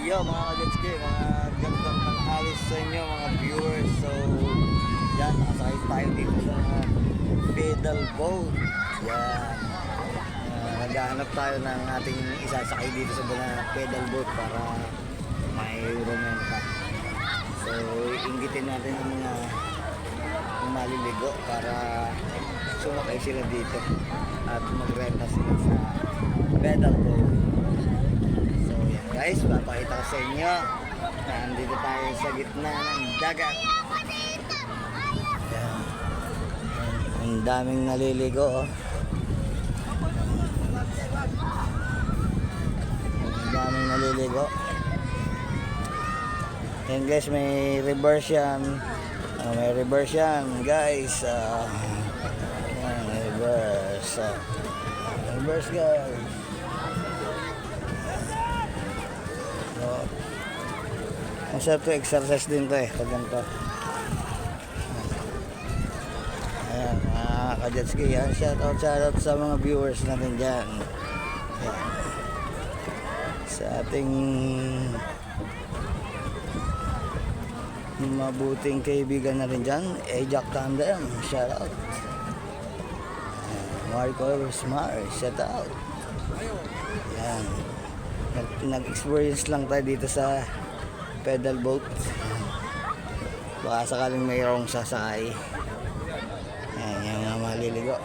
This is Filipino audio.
Yo mga kagetski, mga gandang tanghali sa inyo mga viewers. So, yan, nakasakay tayo dito sa pedal boat. Yan. Uh, naghahanap tayo ng ating isasakay dito sa mga pedal boat para may rumenta. So, inggitin natin ang mga yung maliligo para sumakay sila dito at magrenta sila sa pedal boat. Guys, papakita ko sa inyo na andito tayo sa gitna ng dagat. Ang daming naliligo oh. Ang daming naliligo. Yan guys, may reverse yan. Ah, may reverse yan guys. Yan, reverse. Ah, reverse guys. So, masarap to exercise din to eh, pag ganito. Ayan, mga kajetski, yan, shout out, shout out sa mga viewers natin dyan. Ayan. Sa ating mabuting kaibigan na rin dyan, Ejak Tandem, shout out. Ayan, Marco Smart, shout out. Yan. Nag- Nag-experience lang tayo dito sa pedal boat. Baka sakaling mayroong sasakay. Ayan, yung mga maliligo.